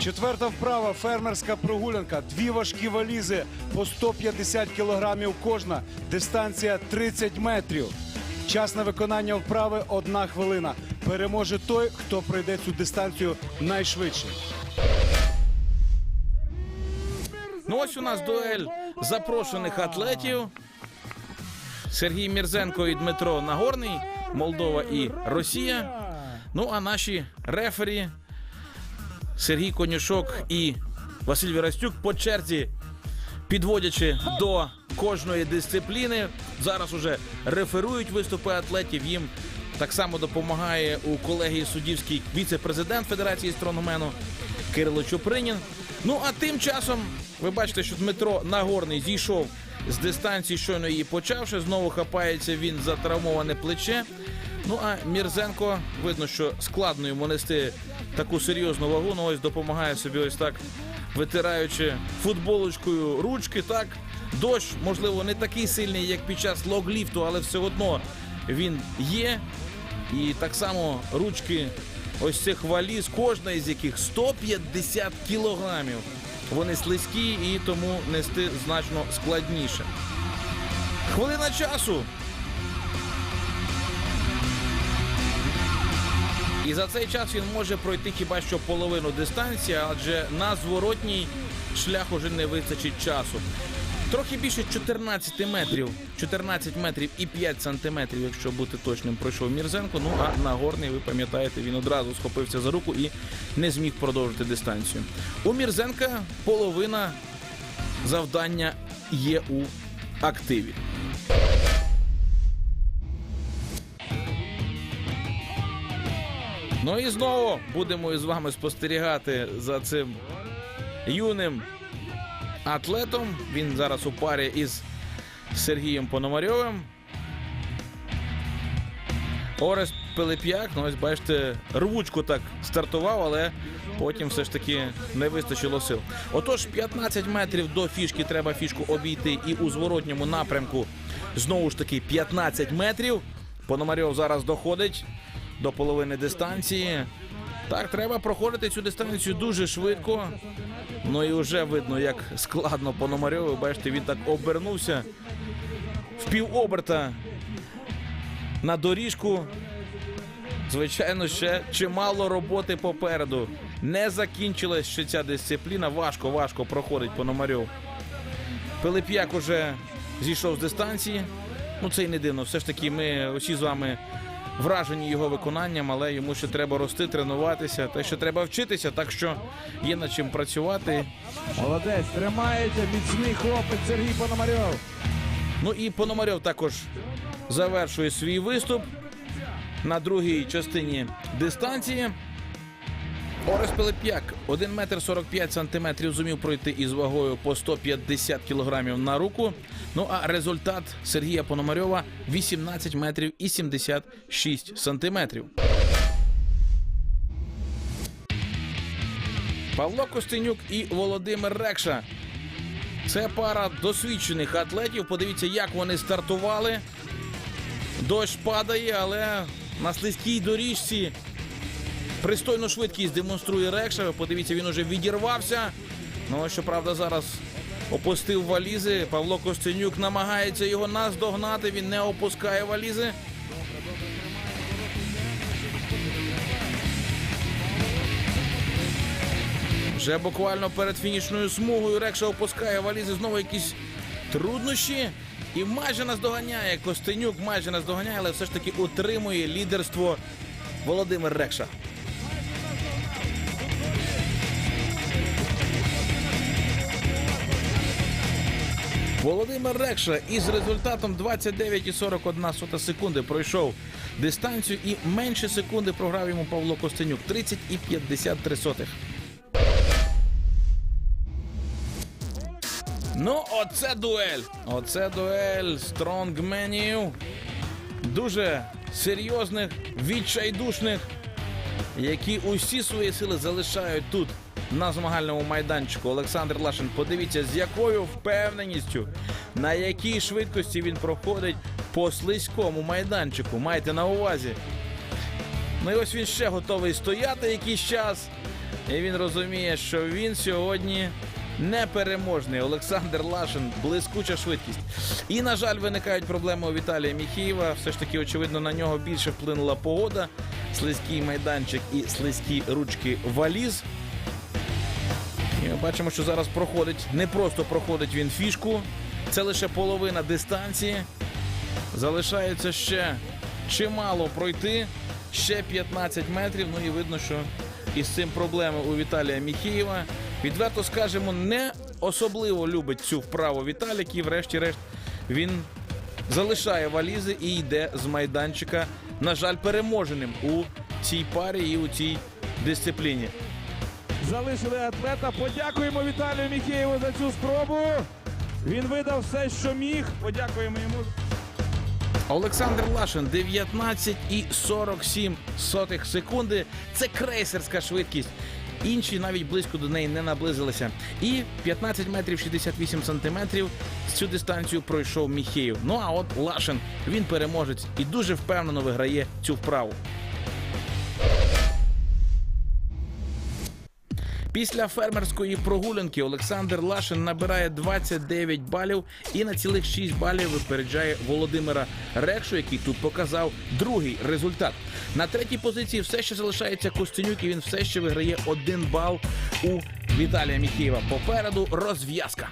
Четверта вправа фермерська прогулянка. Дві важкі валізи по 150 кілограмів кожна. Дистанція 30 метрів. Час на виконання вправи одна хвилина. Переможе той, хто пройде цю дистанцію найшвидше. Ну ось у нас дуель запрошених атлетів. Сергій Мірзенко і Дмитро Нагорний, Молдова і Росія. Ну а наші рефері Сергій Конюшок і Василь Вірастюк по черзі, підводячи до кожної дисципліни. Зараз уже реферують виступи атлетів. Їм так само допомагає у колегії суддівський віце-президент Федерації стронгмену Кирило Чупринін. Ну а тим часом ви бачите, що Дмитро Нагорний зійшов з дистанції, щойно її почавши. Знову хапається він за травмоване плече. Ну а Мірзенко видно, що складно йому нести таку серйозну вагу. Ну ось допомагає собі ось так, витираючи футболочкою ручки. Так, дощ, можливо, не такий сильний, як під час логліфту, але все одно він є. І так само ручки ось цих валіз, кожна із яких 150 кілограмів. Вони слизькі і тому нести значно складніше. Хвилина часу. І за цей час він може пройти хіба що половину дистанції, адже на зворотній шлях уже не вистачить часу. Трохи більше 14 метрів, 14 метрів і 5 сантиметрів, якщо бути точним, пройшов Мірзенко. Ну а Нагорний, ви пам'ятаєте, він одразу схопився за руку і не зміг продовжити дистанцію. У Мірзенка половина завдання є у активі. Ну і знову будемо із вами спостерігати за цим юним атлетом. Він зараз у парі із Сергієм Пономарьовим. Орест Пилип'як, ну ось бачите, рвучко так стартував, але потім все ж таки не вистачило сил. Отож, 15 метрів до фішки треба фішку обійти і у зворотньому напрямку знову ж таки 15 метрів. Пономарьов зараз доходить до половини дистанції. Так, треба проходити цю дистанцію дуже швидко. Ну і вже видно, як складно Пономарьову. Бачите, він так обернувся в півоберта на доріжку. Звичайно, ще чимало роботи попереду. Не закінчилась ще ця дисципліна. Важко, важко проходить Пономарьов. Пилип'як уже зійшов з дистанції. Ну це й не дивно. Все ж таки, ми усі з вами вражені його виконанням, але йому ще треба рости, тренуватися, те, що треба вчитися, так що є над чим працювати. Молодець, тримається, міцний хлопець Сергій Пономарьов. Ну і Пономарьов також завершує свій виступ на другій частині дистанції. Орес Пилип'як 1 метр 45 сантиметрів зумів пройти із вагою по 150 кілограмів на руку. Ну а результат Сергія Пономарьова 18 метрів і 76 сантиметрів. Павло Костенюк і Володимир Рекша. Це пара досвідчених атлетів. Подивіться, як вони стартували. Дощ падає, але на слизькій доріжці пристойну швидкість демонструє Рекша. Подивіться, він уже відірвався. Ну, щоправда, зараз опустив валізи. Павло Костенюк намагається його наздогнати. Він не опускає валізи. Вже буквально перед фінішною смугою Рекша опускає валізи. Знову якісь труднощі. І майже наздоганяє Костенюк, майже наздоганяє, але все ж таки утримує лідерство Володимир Рекша. Володимир Рекша із результатом 29,41 секунди пройшов дистанцію і менше секунди програв йому Павло Костенюк 30,53 сотих. Ну, оце дуель. Оце дуель стронгменів. Дуже серйозних, відчайдушних, які усі свої сили залишають тут на змагальному майданчику. Олександр Лашин, подивіться, з якою впевненістю, на якій швидкості він проходить по слизькому майданчику. Майте на увазі. Ну і ось він ще готовий стояти якийсь час. І він розуміє, що він сьогодні непереможний. Олександр Лашин, блискуча швидкість. І, на жаль, виникають проблеми у Віталія Міхієва. Все ж таки, очевидно, на нього більше вплинула погода, слизький майданчик і слизькі ручки валіз. Бачимо, що зараз проходить, не просто проходить він фішку. Це лише половина дистанції. Залишається ще чимало пройти, ще 15 метрів. Ну і видно, що із цим проблеми у Віталія Міхієва. Відверто скажемо, не особливо любить цю вправу Віталік, і врешті-решт він залишає валізи і йде з майданчика, на жаль, переможеним у цій парі і у цій дисципліні. Залишили атлета. Подякуємо Віталію Міхеєву за цю спробу. Він видав все, що міг. Подякуємо йому. Олександр Лашин 19,47 сотих секунди. Це крейсерська швидкість. Інші навіть близько до неї не наблизилися. І 15 метрів 68 сантиметрів цю дистанцію пройшов Міхеєв. Ну а от Лашин він переможець і дуже впевнено виграє цю вправу. Після фермерської прогулянки Олександр Лашин набирає 29 балів і на цілих 6 балів випереджає Володимира Рекшу, який тут показав другий результат. На третій позиції все ще залишається Костенюк, і він все ще виграє один бал у Віталія Міхієва. Попереду розв'язка.